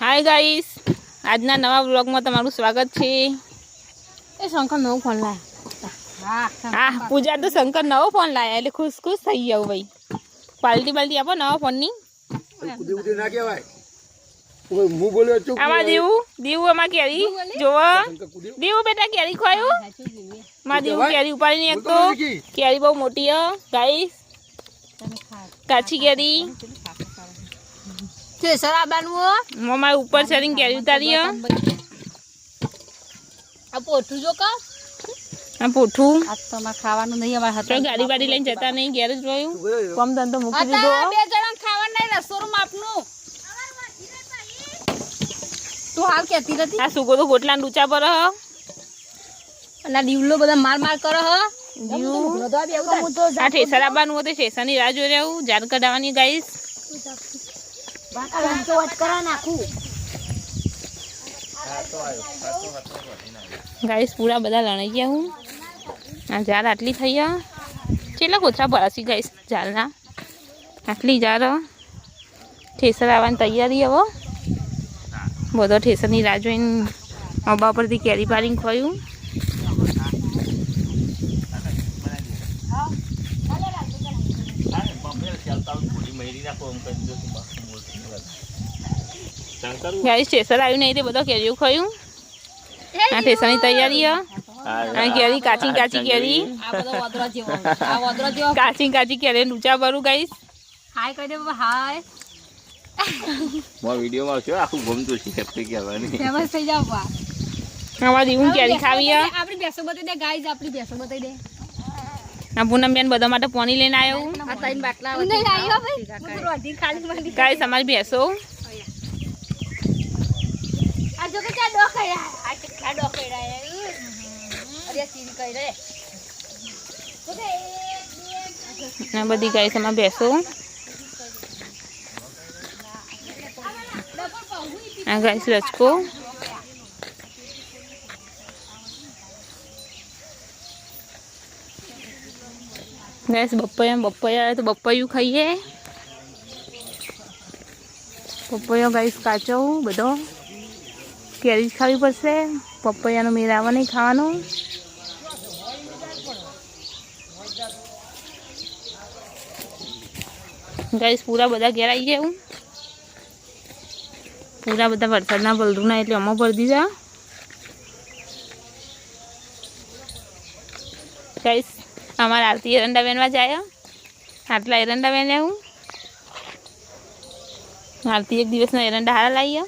Hi guys આજના નવા બ્લોગમાં તમારું સ્વાગત છે. એ શંકર નવો ફોન લાયા. હા પૂજા તો શંકર નવો ફોન લાયા એટલે ખુશ ખુશ થઈ જાવ ભાઈ. પાલટી પાલટી આપો નવા ફોનની આમાં દીવું દીવું આમાં કેરી? જોવો દીવું બેટા કેરી ખોયું? માં દીવું કેરી ઉપાડી નહીં તો કેરી બહુ મોટી હ ગાઈસ કાચી કેરી. છે શરાબાનું મમ્મા ઉપર ચડીને કેરી ઉતારી આ પોઠું જો કા. આ પોઠું. આ તો અમારે ખાવાનું નહીં અમાર તો ગાડી વાડી લઈને જતા નહીં ઘેર જ રહ્યું. કોમ ધંધો મૂકી દીધો બે જણા ખાવાનું નહીં રસોડું માપનું. તું હાલ કેતી નથી? આ સુગો તો ગોટલા ડૂચા પર હ. અને આ દીવલો બધા માર માર કરો હ. દીવું. આ ઠેસરાબાનું હતું ઠેસરની રાહ જોઈ રહ્યું જાન કઢાવવાની ગાઈસ, પૂરા બધા લણાઈ ગયા હું. આ જાર આટલી થઈ ગયા. કેટલા કોથરા ભરાશી ગાઈસ જાલના આટલી જાર ઠેસર આવવાની તૈયારી હવે. બધો ઠેસરની રાહ જોઈને અબા પરથી કેરી પાડીને ખોયું. ગાઈસ સ્ટેશન આવ્યું નહીં તે બધો કેરીઓ ખયું? આ ઠેસરની તૈયારી હ. કેરી કાચી કાચી કેરી. આ બધો વદરા જેવો આ વદરા જેવો કાચી કાચી કેરી ડૂચા ભરું ગાઈસ હાય કહી દે બાબા હાય મારા વિડીયોમાં છે આખું ગમતું છે એટલે કહેવાની. ફેમસ થઈ જાવ બા આમાં દીવું કેરી ખાવી આપણી બેસો બતાવી દે ગાઈઝ આપણી બેસો બતાવી દે. આ પૂનમ બેન બધા માટે પાણી લઈને આવ્યો આ ત્રણ બાટલા નહીં આવ્યો ભાઈ રોટી ખાલી મારી ગાઈસ અમારી ભેંસો આ જો કે ત્યાં ડોકયા આ કેટલા ડોકયા અરે સીરી કહી રે આ બધી ગાઈસ અમારી ભેંસો આ ગાઈસ રચકો ગાઈસ બપૈયા બપૈયા તો બપૈયું ખાઈએ. પપૈયો ગાઈસ કાચો, બધો. કેરી જ ખાવી પડશે. પપૈયાનું મેળ નહીં ખાવાનું. ગાઈસ, પૂરા બધા ઘેર આવી ગયા પૂરા બધા વરસાદના બલરૂના એટલે અમો ભરી દીધા. ગાઈસ અમારા આરતી એરંડા બેનવા જાય. આટલા એરંડા બેન હું. આરતી એક દિવસના એરંડા હારા લાવીએ